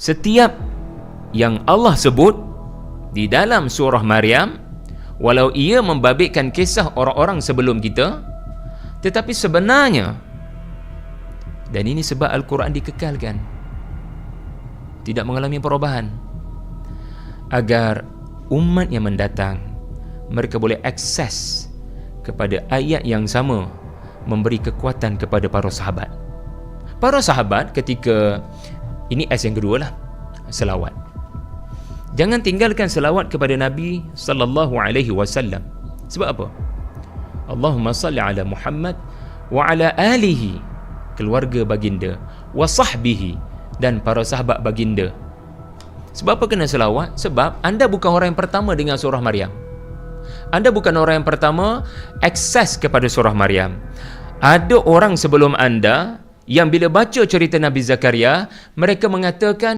setiap yang Allah sebut di dalam surah Maryam walau ia membabitkan kisah orang-orang sebelum kita tetapi sebenarnya dan ini sebab Al-Quran dikekalkan tidak mengalami perubahan agar umat yang mendatang mereka boleh akses kepada ayat yang sama memberi kekuatan kepada para sahabat. Para sahabat ketika ini S yang kedua lah selawat jangan tinggalkan selawat kepada Nabi sallallahu alaihi wasallam sebab apa Allahumma salli ala Muhammad wa ala alihi keluarga baginda wa sahbihi dan para sahabat baginda sebab apa kena selawat? Sebab anda bukan orang yang pertama dengan surah Maryam. Anda bukan orang yang pertama akses kepada surah Maryam. Ada orang sebelum anda yang bila baca cerita Nabi Zakaria, mereka mengatakan